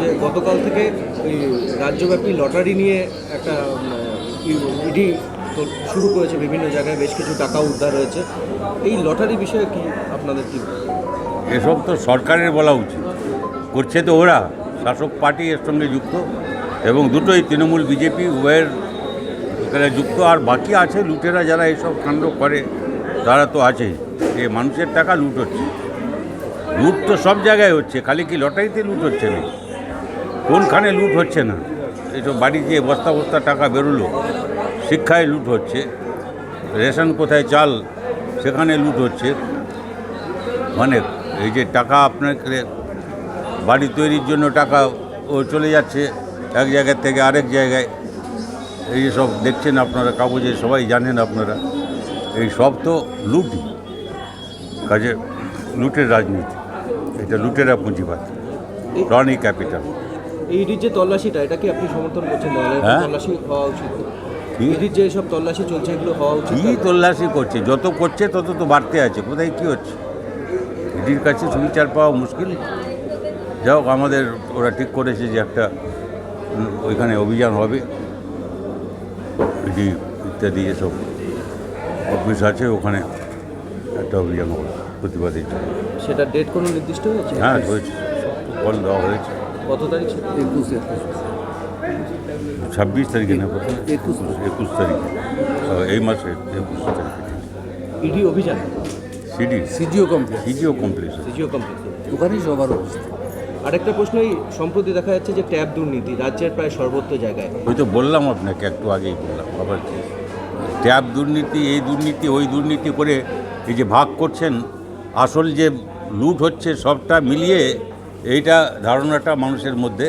যে গতকাল থেকে ওই রাজ্যব্যাপী লটারি নিয়ে একটা ইডি শুরু করেছে বিভিন্ন জায়গায় বেশ কিছু টাকা উদ্ধার হয়েছে। এই লটারি বিষয়ে কি আপনাদের কি এসব তো সরকারের বলা উচিত। করছে তো ওরা, শাসক পার্টি এর সঙ্গে যুক্ত এবং দুটোই, তৃণমূল, বিজেপি, উভয়ের এখানে যুক্ত। আর বাকি আছে লুটেরা যারা এইসব কাণ্ড করে, তারা তো আছেই এ মানুষের টাকা লুট হচ্ছে। লুট তো সব জায়গায় হচ্ছে, খালি কি লটারিতে লুট হচ্ছে না কোনখানে লুট হচ্ছে না? এইসব বাড়ি যে বস্তা বস্তা টাকা বেরোলো। শিক্ষায় লুট হচ্ছে। রেশন কোথায় চাল, সেখানে লুট হচ্ছে। মানে এই যে টাকা আপনাকে বাড়ি তৈরির জন্য টাকা ও চলে যাচ্ছে এক জায়গা থেকে আরেক জায়গায়। এই সব দেখছেন আপনারা, কাগজে সবাই জানেন আপনারা। এই সব তো লুটই কাজে লুটের রাজনীতি। এটা লুটেরা পুঁজিবাদ। Crony capital. ইডির যে তল্লাশিটা এটা কি আপনি সমর্থন করছেন হ্যাঁ। তল্লাশি হওয়া উচিত? ইডির যে সব তল্লাশি চলছে এগুলো হওয়া উচিত কী তল্লাশি করছে? যত করছে তত তো বাড়তে আছে। কোথায় কী হচ্ছে? ইডির কাছে সুবিচার পাওয়া মুশকিল? যাই হোক আমাদের ওরা ঠিক করেছে যে একটা ওইখানে অভিযান হবে। ইডি ইত্যাদি এসব অফিস আছে ওখানে একটা অভিযান হবে প্রতিবাদের জন্য। সেটা ডেট কোনো নির্দিষ্ট হয়েছে? হ্যাঁ হয়েছে। কল দেওয়া হয়েছে। কত তারিখ? একুশ একুশ। ছাব্বিশ তারিখে না প্রথমে? একুশ। একুশ তারিখে। এই মাসে একুশ তারিখে। ইডি অভিযান? CD? CGO complex CGO complete CGO complex ওখানেই সবার অবস্থা। আরেকটা প্রশ্ন এই সম্প্রতি দেখা যাচ্ছে যে ট্যাব দুর্নীতি রাজ্যের প্রায় সর্বত্র জায়গায়। ওই তো বললাম আপনাকে একটু আগেই বললাম আবার কি? ট্যাব দুর্নীতি এই দুর্নীতি ওই দুর্নীতি করে এই যে ভাগ করছেন আসল যে লুট হচ্ছে সবটা মিলিয়ে এইটা ধারণাটা মানুষের মধ্যে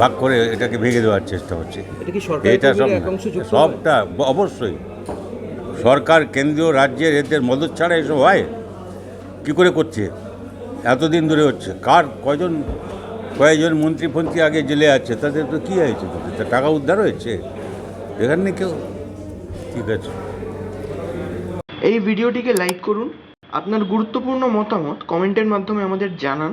ভাগ করে এটাকে ভেঙে দেওয়ার চেষ্টা হচ্ছে। এটা সব? সবটা অবশ্যই। সরকার কেন্দ্রীয় রাজ্যের এদের মদত ছাড়া এসব হয়? কী করে করছে? এতদিন ধরে হচ্ছে। কার কয়জন কয়েকজন মন্ত্রী ফন্ত্রী আগে জেলে আছে তাদের তো কী হয়েছে? তাদের টাকা উদ্ধার হয়েছে? এখানে কেউ ঠিক আছে। এই ভিডিওটিকে লাইক করুন। আপনার গুরুত্বপূর্ণ মতামত কমেন্টের মাধ্যমে আমাদের জানান।